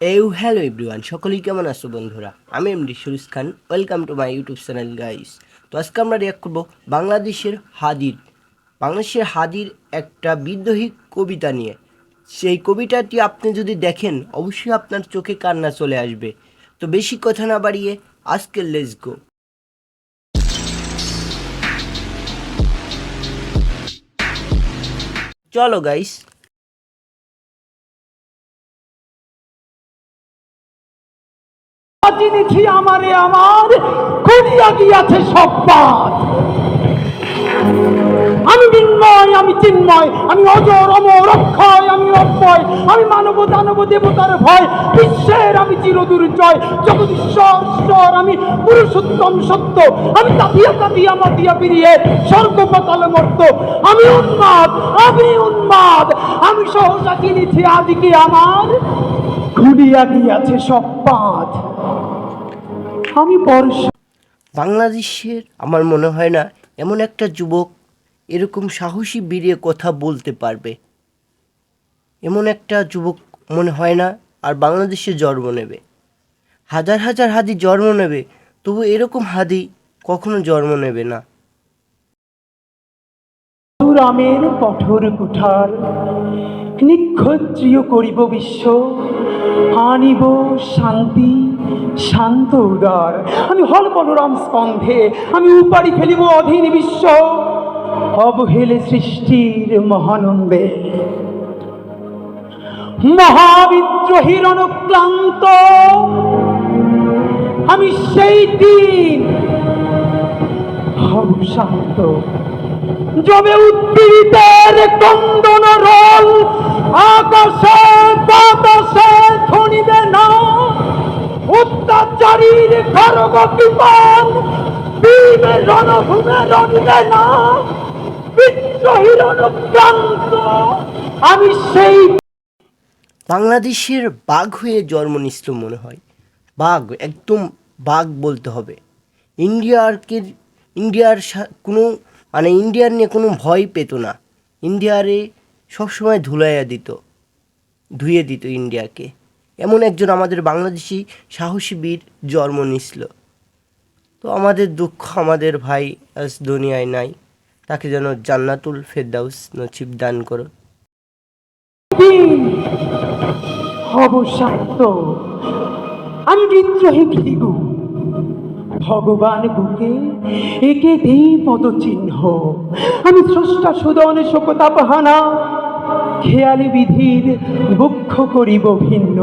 এই hello everyone সকলেই কেমন আছো বন্ধুরা? আমি MD Suris Khan. Welcome to my YouTube channel guys তো আজকে আমরা রিয়াক্ট করব বাংলাদেশের হাদির। বাংলাদেশের হাদির একটা বিদ্রোহী কবিতা নিয়ে। সেই কবিতাটি আপনি যদি দেখেন, অবশ্যই আপনার চোখে কান্না চলে আসবে। তো বেশি কথা না বাড়িয়ে আজকের লেস গো চলো গাইস চিনেছি আমারে আমার খুলিয়া গিয়াছে সব পাত আমি বিন্ময় আমি চিন্ময়, আমি অজর, অমর, অক্ষয়, আমি অক্ষয় আমি মানব, দানব, দেবতার ভয়, বিশ্বের আমি চিরদুর্জয় জগদীশ্বর আমি পুরুষোত্তম সত্য, আমি তাপিয়া তাপিয়া মাতিয়া পিরিয়ে স্বর্গ পাতালে মর্ত, আমি উন্মাদ আমি উন্মাদ, আমি সহসা চিনেছি আজকে আমার খুলিয়া গিয়াছে সব পাত আমি বর্ষা বাংলাদেশের আমার মনে হয় না এমন একটা যুবক এরকম সাহসী বেরিয়ে কথা বলতে পারবে। এমন একটা যুবক মনে হয় না আর বাংলাদেশে জন্ম নেবে। হাজার হাজার হাদি জন্ম নেবে তবু এরকম হাদি কখনো জন্ম নেবে না। রামের কঠোর কুঠার নিক্ষত্রিয় করিব বিশ্ব আনিব শান্তি। শান্ত উদার। আমি হল বলরাম স্কন্ধে, আমি উপাড়ি ফেলিব অধীন বিশ্ব। অবহেলে সৃষ্টির মহানন্দে। মহাবিদ্রোহীর অনুক্লান্ত আমি সেই দিন হব শান্ত। জমে উদ্দীরিতের কন্দন রোল, আকাশে বাতাসে বাংলাদেশের বাঘ হয়ে জন্ম নিছিল মনে হয়। বাঘ, একদম বাঘ বলতে হবে। ইন্ডিয়ারকে ইন্ডিয়ার কোনো মানে ইন্ডিয়ার নিয়ে কোনো ভয় পেত না। ইন্ডিয়ারে সবসময় ধুলাইয়া দিত, ধুয়ে দিত ইন্ডিয়াকে। এমন একজন আমাদের বাংলাদেশি সাহসী বীর জন্ম নিছিল তো আমাদের দুঃখ আমাদের ভাই আজ দুনিয়ায় নাই, তাকে যেন জান্নাতুল ফেরদাউস নচিব দান করো। আমি ভগবান বুকে একে দেই পদচিহ্ন। আমি স্রষ্টা সুদন শোকতাপহানা। খেয়ালি বিধির বক্ষ করিব ভিন্ন।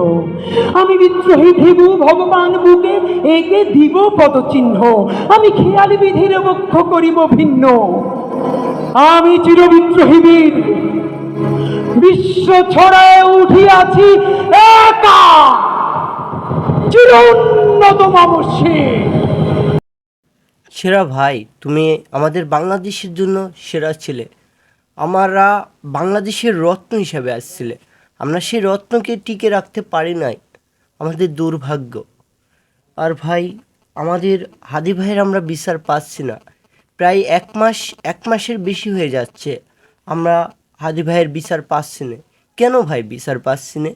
আমি বিদ্রোহী ভৃগু ভগবান বুকে একে দিব পদচিহ্ন। আমি খেয়ালি বিধির বক্ষ করিব ভিন্ন। আমি চিরবিদ্রোহী বীর। বিশ্ব ছড়ায় উঠিয়াছি একা। চিরোন্নত মামসে সেরা ভাই, তুমি আমাদের বাংলাদেশের জন্য সেরা ছিলে। আমরা বাংলাদেশের রত্ন হিসাবে আসছিলে। আমরা সেই রত্নকে টিকে রাখতে পারি নাই। আমাদের দুর্ভাগ্য। আর ভাই, আমাদের হাদি ভাইয়ের আমরা বিচার পাচ্ছি না। প্রায় এক মাস, এক মাসের বেশি হয়ে যাচ্ছে আমরা হাদি ভাইয়ের বিচার পাচ্ছি না। কেন ভাই বিচার পাচ্ছি না?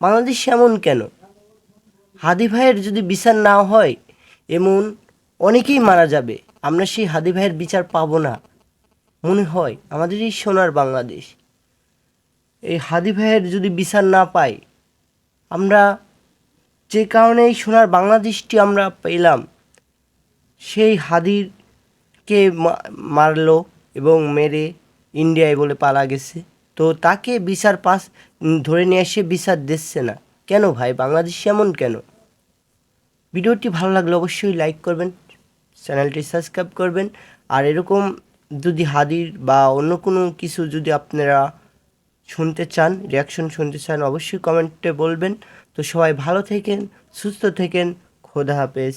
বাংলাদেশ এমন কেন? হাদি ভাইয়ের যদি বিচার না হয়, এমন অনেকেই মারা যাবে। আমরা সেই হাদি ভাইয়ের বিচার পাবো না। মনে হয় আমাদের এই সোনার বাংলাদেশ। এই হাদি ভাইয়ের যদি বিচার না পাই, আমরা যে কারণে এই সোনার বাংলাদেশটি আমরা পেলাম, সেই হাদিরকে মারলো এবং মেরে ইন্ডিয়ায় বলে পালা গেছে। তো তাকে বিচার পাস, ধরে নিয়ে এসে বিচার দিচ্ছে না। কেন ভাই? বাংলাদেশ এমন কেন? ভিডিওটি ভালো লাগলে অবশ্যই লাইক করবেন চ্যানেলটি সাবস্ক্রাইব করবেন। আর এরকম যদি হাদির বা অন্য কোনো কিছু যদি আপনারা শুনতে চান রিয়াকশন শুনতে চান, অবশ্যই কমেন্টে বলবেন। তো সবাই ভালো থেকেন, সুস্থ থেকেন, খোদা হাফেজ।